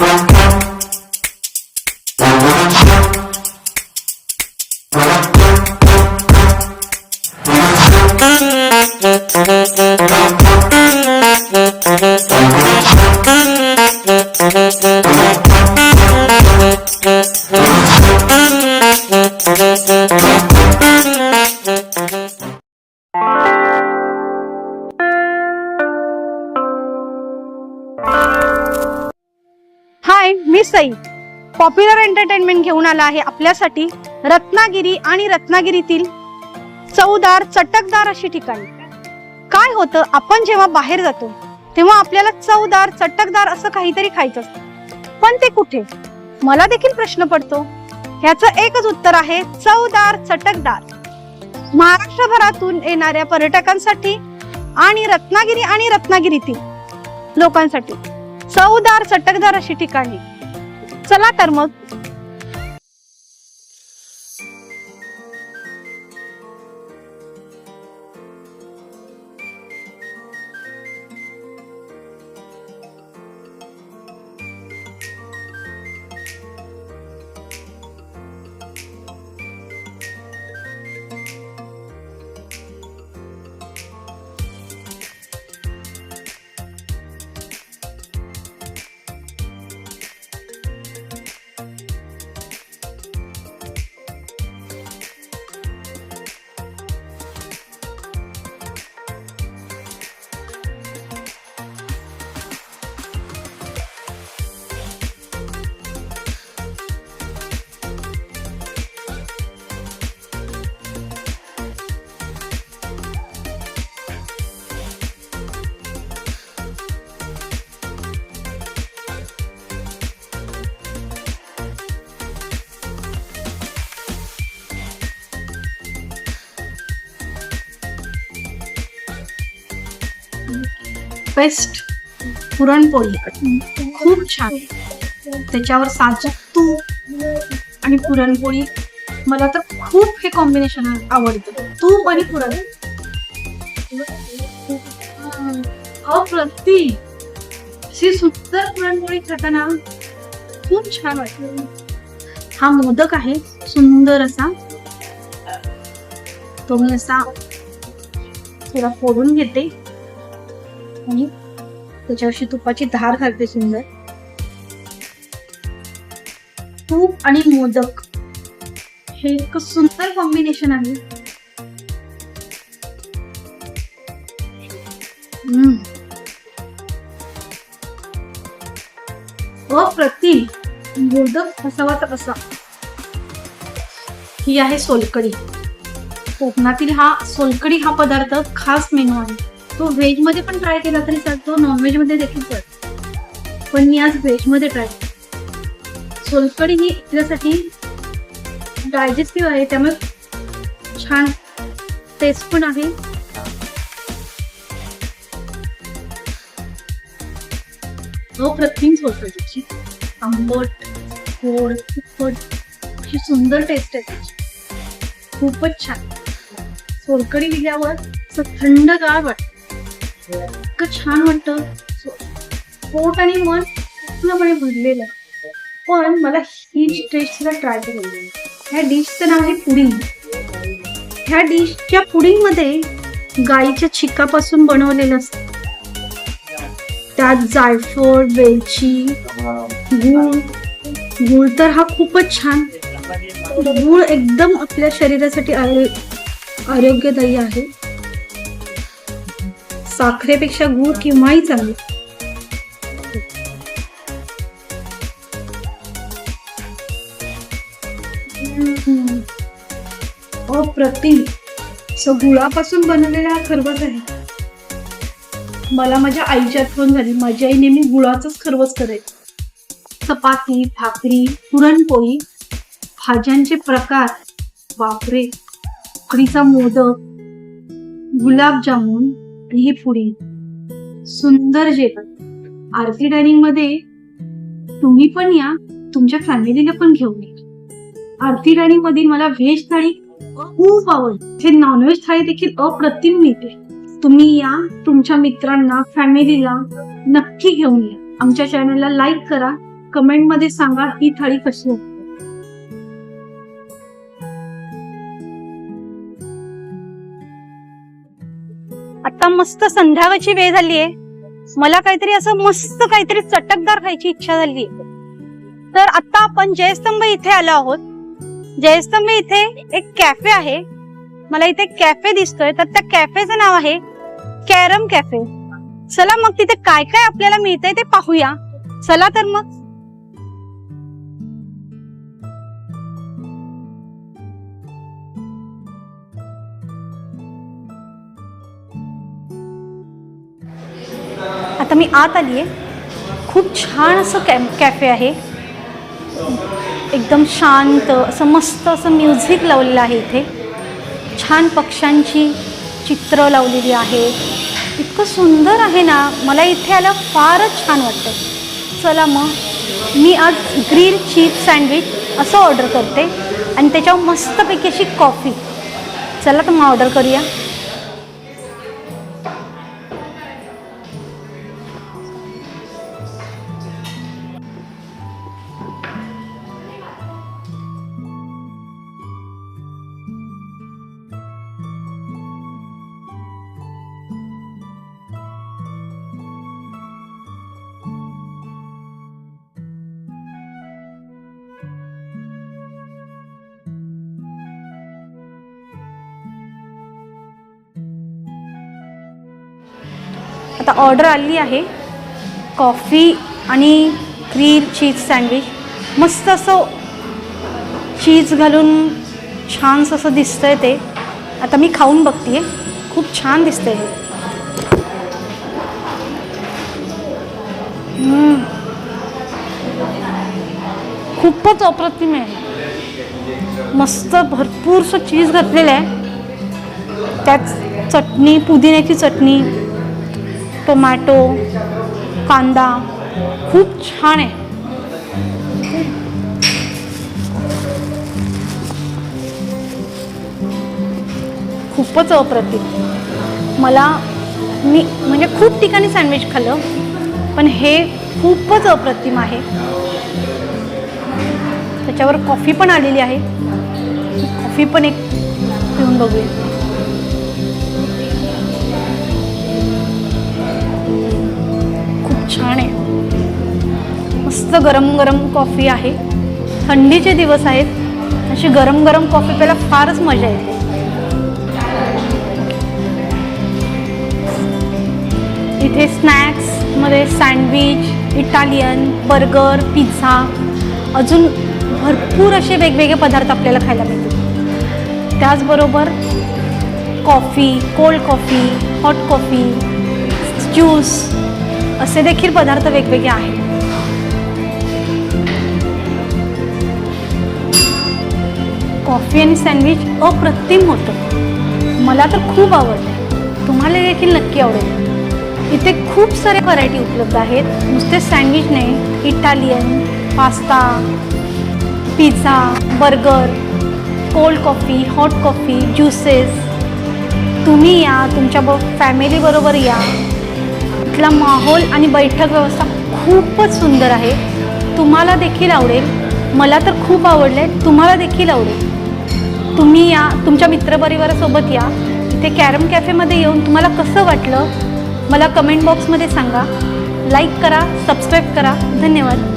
हाय मी Sai popular entertainment घेऊन आला आहे आपल्यासाठी रत्नागिरी आणि रत्नागिरीतील चवदार चटकदार अशी ठिकाणी. काय होतं आपण जेव्हा बाहेर जातो तेव्हा आपल्याला चवदार चटकदार असं काहीतरी खायचं असतं. पण ते कुठे? मला देखील प्रश्न पडतो. ह्याचं एकच उत्तर आहे चवदार चटकदार. महाराष्ट्रभरातून येणाऱ्या पर्यटकांसाठी आणि रत्नागिरी आणि रत्नागिरीतील लोकांसाठी चवदार चटकदार अशी ठिकाणी. चला तर मग. बेस्ट पुरणपोळी. खूप छान. त्याच्यावर साजूक तूप आणि पुरणपोळी. मला तर खूप हे कॉम्बिनेशन आवडतं. तूप आणि पुरण. अप्रतिम. अशी सुंदर पुरणपोळी खाताना खूप छान वाटतं. हा मोदक आहे सुंदर असा. तो मी असा थोडा फोडून घेते. आणि त्याच्यावरची तुपाची धार घालते सुंदर. तूप आणि मोदक हे एक सुंदर कॉम्बिनेशन आहे. हम्म. अप्रतिम मोदक असावा तर कसा ही आहे सोलकडी कोकणातील हा सोलकडी हा पदार्थ खास मेनू आहे. तो व्हेजमध्ये पण ट्राय केला तरी चालतो नॉनव्हेजमध्ये देखील चालतो. पण मी आज व्हेजमध्ये ट्राय सोलकडी ही आपल्यासाठी डायजेस्टिव्ह आहे त्यामुळे छान टेस्ट पण आहे. अप्रतिम सोलकडीची आंबट गोड तिखट अशी सुंदर टेस्ट आहे त्याची खूपच छान. सोलकडी दिल्यावर असं थंडगार वाटतं. इतकं छान वाटतं. पोट आणि मन पूर्णपणे भरलेलं. पण मला ही डिश सुद्धा ट्राय केली ह्या डिशचं नाव आहे पुडिंग. ह्या डिशच्या पुडिंगमध्ये गाईच्या छिकापासून बनवलेलं असतं. त्यात जायफळ वेलची गूळ. गूळ तर हा खूपच छान. गूळ एकदम आपल्या शरीरासाठी आरो- आरोग्यदायी आहे. साखरेपेक्षा गूळ केव्हाही चांगले. अप्रतिम. सो गुळापासून बनवलेला हा खरवस आहे. मला माझ्या आईची आठवण झाली. माझी आई नेहमी गुळाचाच खरवस करायची चपाती भाकरी पुरणपोळी भाज्यांचे प्रकार. बापरे. उकडीचा मोदक गुलाबजामुन ही पुढे. सुंदर जेवण. आरती डायनिंगमध्ये तुम्ही पण या तुमच्या फॅमिलीला पण घेऊन या. आरती डायनिंग मधील मला व्हेज थाळी खूप आवडते. हे नॉनव्हेज थाळी देखील अप्रतिम मिळते. तुम्ही या तुमच्या मित्रांना फॅमिलीला नक्की घेऊन या. आमच्या चॅनलला लाईक करा. कमेंटमध्ये सांगा ही थाळी कशी होती आता मस्त संध्याकाळची वेळ झालीये. मला काहीतरी असं मस्त काहीतरी चटकदार खायची इच्छा झाली तर आता आपण जयस्तंभ इथे आलो आहोत. जयस्तंभ इथे एक कॅफे आहे. मला इथे कॅफे दिसतोय. तर त्या कॅफेचं नाव आहे कॅरम कॅफे. चला मग तिथे काय काय आपल्याला मिळतंय ते पाहूया. चला तर मग. आता मी आत आली आहे. खूप छान असं कॅ कॅफे आहे. एकदम शांत असं मस्त असं म्युझिक लावलेलं आहे इथे. छान पक्ष्यांची चित्र लावलेली आहे. इतकं सुंदर आहे ना मला इथे आलं फारच छान वाटतं चला मग मी आज ग्रीन चीज सँडविच असं ऑर्डर करते आणि त्याच्यावर मस्तपैकी अशी कॉफी. चला तर मग ऑर्डर करूया. आता ऑर्डर आली आहे. कॉफी आणि क्रीम चीज सँडविच मस्त असं चीज घालून छानसं असं दिसतंय ते. आता मी खाऊन बघते आहे खूप छान दिसतं आहे खूपच अप्रतिम आहे. मस्त भरपूरसं चीज घातलेलं आहे. त्यात चटणी पुदिन्याची चटणी टोमॅटो कांदा. खूप छान आहे. खूपच अप्रतिम. मला मी म्हणजे खूप ठिकाणी सँडविच खाल्लं पण हे खूपच अप्रतिम आहे. त्याच्यावर कॉफी पण आलेली आहे. कॉफी पण एक पिऊन बघूया. छान आहे. मस्त गरम गरम कॉफी आहे. थंडीचे दिवस आहेत. अशी गरम गरम कॉफी प्यायला फारच मजा येते. इथे स्नॅक्समध्ये सँडविच इटालियन बर्गर पिझ्झा अजून भरपूर असे वेगवेगळे पदार्थ आपल्याला खायला मिळतील त्याचबरोबर coffee cold coffee hot coffee juice असे देखील पदार्थ वेगवेगळे आहेत. कॉफी आणि सँडविच अप्रतिम होतं. मला तर खूप आवडते तुम्हाला देखील नक्की आवडेल. इथे खूप सारे व्हरायटी उपलब्ध आहेत. नुसते सँडविच नाही Italian pasta pizza burger cold coffee hot coffee juices. तुम्ही या तुमच्या ब फॅमिलीबरोबर या. इथला माहोल आणि बैठक व्यवस्था खूपच सुंदर आहे. तुम्हाला देखील आवडेल. मला तर खूप आवडले तुम्हाला देखील आवडेल. तुम्ही या तुमच्या मित्रपरिवारासोबत या. इथे कॅरम कॅफेमध्ये येऊन तुम्हाला कसं वाटलं? मला कमेंट बॉक्समध्ये सांगा. लाईक करा सबस्क्राईब करा. धन्यवाद.